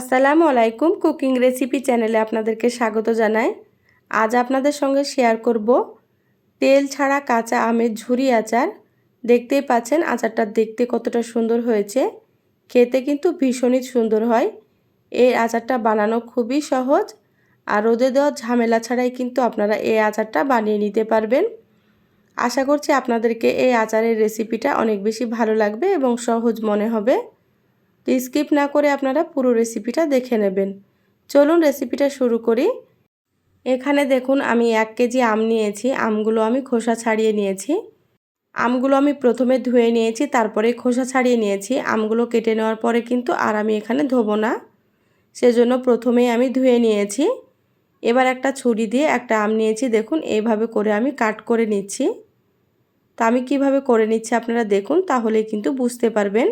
আসসালামু আলাইকুম cooking recipe চ্যানেলে আপনাদেরকে স্বাগত জানাই। আজ আপনাদের সঙ্গে শেয়ার করব তেল ছাড়া কাঁচা আমের ঝুরি আচার। দেখতেই পাচ্ছেন আচারটা দেখতে কতটা সুন্দর হয়েছে। খেতে কিন্তু ভীষণই সুন্দর হয়। এই আচারটা বানানো খুবই সহজ। আর রোদে দেওয়ার ঝামেলা ছাড়াই কিন্তু আপনারা এই আচারটা বানিয়ে নিতে পারবেন। আশা করছি আপনাদেরকে এই আচারের রেসিপিটা অনেক বেশি ভালো লাগবে এবং সহজ মনে হবে। তো স্কিপ না করে আপনারা পুরো রেসিপিটা দেখে নেবেন। চলুন রেসিপিটা শুরু করি। এখানে দেখুন, আমি এক কেজি আম নিয়েছি। আমগুলো আমি খোসা ছাড়িয়ে নিয়েছি। আমগুলো আমি প্রথমে ধুয়ে নিয়েছি, তারপরে খোসা ছাড়িয়ে নিয়েছি। আমগুলো কেটে নেওয়ার পরে কিন্তু আর আমি এখানে ধোবো না। সেজন্য প্রথমেই আমি ধুয়ে নিয়েছি। এবার একটা ছুরি দিয়ে একটা আম নিয়েছি। দেখুন, এইভাবে করে আমি কাট করে নিচ্ছি। তা আমি কীভাবে করে নিচ্ছি আপনারা দেখুন তাহলে কিন্তু বুঝতে পারবেন।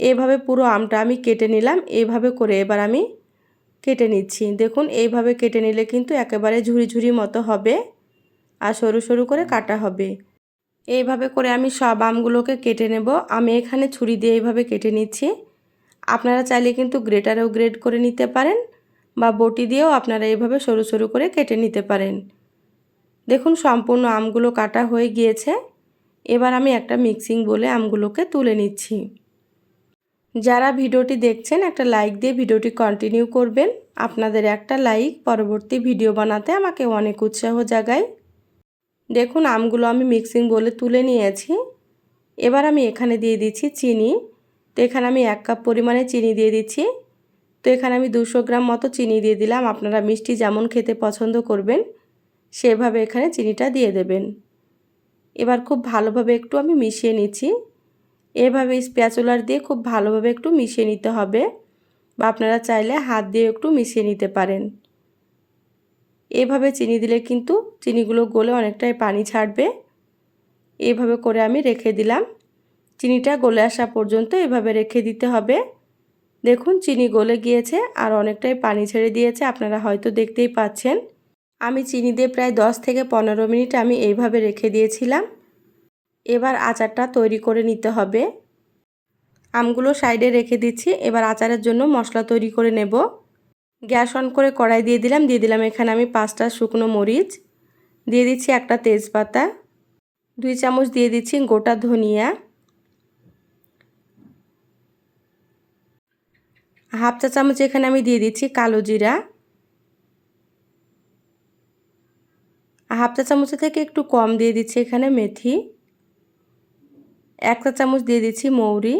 এইভাবে পুরো আমটা আমি কেটে নিলাম। এইভাবে করে এবার আমি কেটে নিচ্ছি। দেখুন, এইভাবে কেটে নিলে কিন্তু একেবারে ঝুড়ি ঝুড়ি মতো হবে আর সরু সরু করে কাটা হবে। এইভাবে করে আমি সব আমগুলোকে কেটে নেব। আমি এখানে ছুরি দিয়ে এইভাবে কেটে নিচ্ছি। আপনারা চাইলে কিন্তু গ্রেটারেও গ্রেড করে নিতে পারেন বা বটি দিয়েও আপনারা এইভাবে সরু সরু করে কেটে নিতে পারেন। দেখুন, সম্পূর্ণ আমগুলো কাটা হয়ে গিয়েছে। এবার আমি একটা মিক্সিং বলে আমগুলোকে তুলে নিচ্ছি। যারা ভিডিওটি দেখছেন, একটা লাইক দিয়ে ভিডিওটি কন্টিনিউ করবেন। আপনাদের একটা লাইক পরবর্তী ভিডিও বানাতে আমাকে অনেক উৎসাহ জাগায়। দেখুন, আমগুলো আমি মিক্সিং বলে তুলে নিয়েছি। এবার আমি এখানে দিয়ে দিচ্ছি চিনি। তো এখানে আমি এক কাপ পরিমাণে চিনি দিয়ে দিচ্ছি। তো এখানে আমি দুশো গ্রাম মতো চিনি দিয়ে দিলাম। আপনারা মিষ্টি যেমন খেতে পছন্দ করবেন, সেভাবে এখানে চিনিটা দিয়ে দেবেন। এবার খুব ভালোভাবে একটু আমি মিশিয়ে নিচ্ছি। এভাবে স্প্যাচুলার দিয়ে খুব ভালোভাবে একটু মিশিয়ে নিতে হবে বা আপনারা চাইলে হাত দিয়ে একটু মিশিয়ে নিতে পারেন। এভাবে চিনি দিলে কিন্তু চিনিগুলো গলে অনেকটাই পানি ছাড়বে। এভাবে করে আমি রেখে দিলাম। চিনিটা গলে আসা পর্যন্ত এভাবে রেখে দিতে হবে। দেখুন, চিনি গলে গিয়েছে আর অনেকটাই পানি ছেড়ে দিয়েছে, আপনারা হয়তো দেখতেই পাচ্ছেন। আমি চিনি দিয়ে প্রায় দশ থেকে পনেরো মিনিট আমি এইভাবে রেখে দিয়েছিলাম। এবার আচারটা তৈরি করে নিতে হবে। আমগুলো সাইডে রেখে দিচ্ছি, এবার আচারের জন্য মশলা তৈরি করে নেব। গ্যাস অন করে কড়াই দিয়ে দিলাম দিয়ে দিলাম এখানে আমি পাঁচটা শুকনো মরিচ, দিয়ে দিচ্ছি একটা তেজপাতা, দুই চামচ দিয়ে দিচ্ছি গোটা ধনিয়া, হাফ চা চামচ এখানে আমি দিয়ে দিচ্ছি কালো জিরা, হাফ চা চামচের থেকে একটু কম দিয়ে দিচ্ছি এখানে মেথি এক চা চামচ দিয়ে দিচ্ছি মৌরি।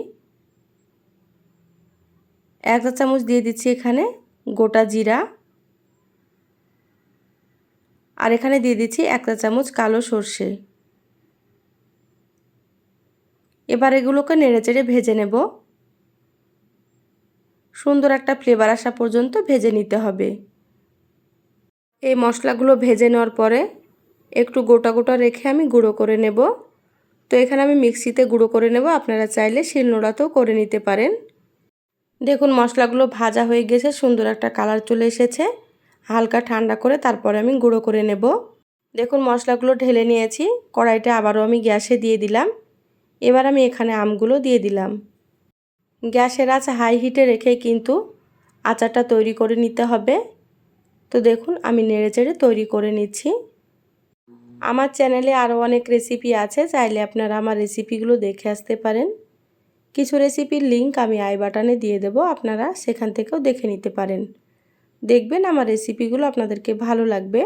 এক চা চামচ দিয়ে দিচ্ছি এখানে গোটা জিরা। আর এখানে দিয়ে দিচ্ছি এক চা চামচ কালো সর্ষে। এবার এগুলোকে নেড়ে চেড়ে ভেজে নেব। সুন্দর একটা ফ্লেভার আসা পর্যন্ত ভেজে নিতে হবে। এই মশলাগুলো ভেজে নেওয়ার পরে একটু গোটা গোটা রেখে আমি গুঁড়ো করে নেব। তো এখানে আমি মিক্সিতে গুঁড়ো করে নেব। আপনারা চাইলে শিলনোড়াতেও করে নিতে পারেন। দেখুন, মশলাগুলো ভাজা হয়ে গেছে, সুন্দর একটা কালার চলে এসেছে। হালকা ঠান্ডা করে তারপরে আমি গুঁড়ো করে নেব। দেখুন, মশলাগুলো ঢেলে নিয়েছি। কড়াইটা আবারও আমি গ্যাসে দিয়ে দিলাম। এবার আমি এখানে আমগুলো দিয়ে দিলাম। গ্যাসের আছে হাই হিটে রেখে কিন্তু আচারটা তৈরি করে নিতে হবে। তো দেখুন, আমি নেড়ে চেড়ে তৈরি করে নিচ্ছি। আমার চ্যানেলে আরও অনেক রেসিপি আছে, চাইলে আপনারা আমার রেসিপিগুলো দেখে আসতে পারেন। কিছু রেসিপির লিঙ্ক আমি আই বাটনে দিয়ে দেব, আপনারা সেখান থেকেও দেখে নিতে পারেন। দেখবেন আমার রেসিপিগুলো আপনাদেরকে ভালো লাগবে।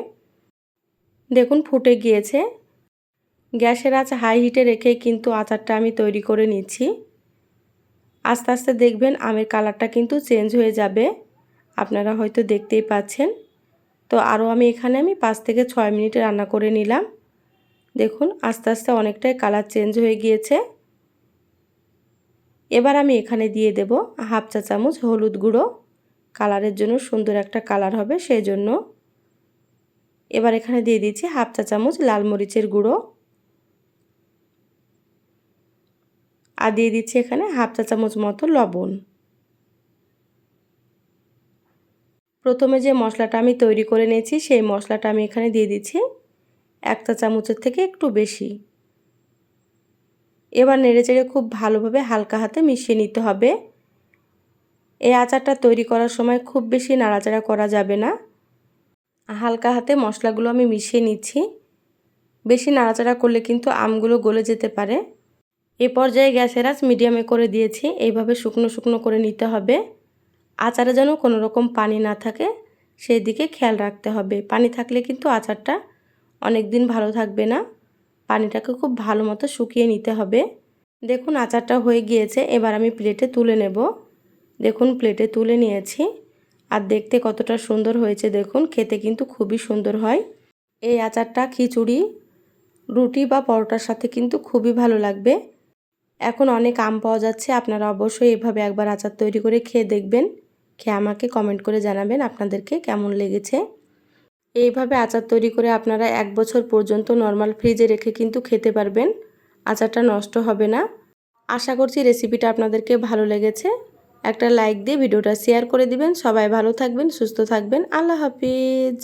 দেখুন, ফুটে গিয়েছে। গ্যাসের আঁচ হাই হিটে রেখে কিন্তু আচারটা আমি তৈরি করে নিচ্ছি। আস্তে আস্তে দেখবেন আমের কালারটা কিন্তু চেঞ্জ হয়ে যাবে। আপনারা হয়তো দেখতেই পাচ্ছেন। তো আরও আমি এখানে আমি পাঁচ থেকে ছয় মিনিট রান্না করে নিলাম। দেখুন, আস্তে আস্তে অনেকটাই কালার চেঞ্জ হয়ে গিয়েছে। এবার আমি এখানে দিয়ে দেব হাফ চা চামচ হলুদ গুঁড়ো। কালারের জন্য সুন্দর একটা কালার হবে সেই জন্য এবার এখানে দিয়ে দিচ্ছি হাফ চা চামচ লাল মরিচের গুঁড়ো। আর দিয়ে দিচ্ছি এখানে হাফ চা চামচ মতো লবণ। প্রথমে যে মশলাটা আমি তৈরি করে নিয়েছি, সেই মশলাটা আমি এখানে দিয়ে দিচ্ছি। এক চা চামচের থেকে একটু বেশি। এবার নেড়ে চেড়ে খুব ভালোভাবে হালকা হাতে মিশিয়ে নিতে হবে। এই আচারটা তৈরি করার সময় খুব বেশি নাড়াচাড়া করা যাবে না। হালকা হাতে মশলাগুলো আমি মিশিয়ে নিচ্ছি। বেশি নাড়াচাড়া করলে কিন্তু আমগুলো গলে যেতে পারে। এ পর্যায়ে গ্যাসের আঁচ মিডিয়ামে করে দিয়েছি। এইভাবে শুকনো শুকনো করে নিতে হবে। আচারে যেন কোনো রকম পানি না থাকে সেই দিকে খেয়াল রাখতে হবে। পানি থাকলে কিন্তু আচারটা অনেক দিন ভালো থাকবে না। পানিটাকে খুব ভালো মতো শুকিয়ে নিতে হবে। দেখুন আচারটা হয়ে গিয়েছে, এবার আমি প্লেটে তুলে নেব। দেখুন প্লেটে তুলে নিয়েছি। আর দেখতে কতটা সুন্দর হয়েছে দেখুন, খেতে কিন্তু খুবই সুন্দর হয়। এই আচারটা, খিচুড়ি, রুটি বা পরোটার সাথে কিন্তু খুবই ভালো লাগবে। এখন অনেক আম পাওয়া যাচ্ছে, আপনারা অবশ্যই এভাবে একবার আচার তৈরি করে খেয়ে দেখবেন। খেয়ে আমাকে কমেন্ট করে জানাবেন আপনাদেরকে কেমন লেগেছে। এইভাবে আচার তৈরি করে আপনারা এক বছর পর্যন্ত নর্মাল ফ্রিজে রেখে কিন্তু খেতে পারবেন। আচারটা নষ্ট হবে না। আশা করছি রেসিপিটা আপনাদেরকে ভালো লেগেছে। একটা লাইক দিয়ে ভিডিওটা শেয়ার করে দিবেন। সবাই ভালো থাকবেন, সুস্থ থাকবেন। আল্লাহ হাফিজ।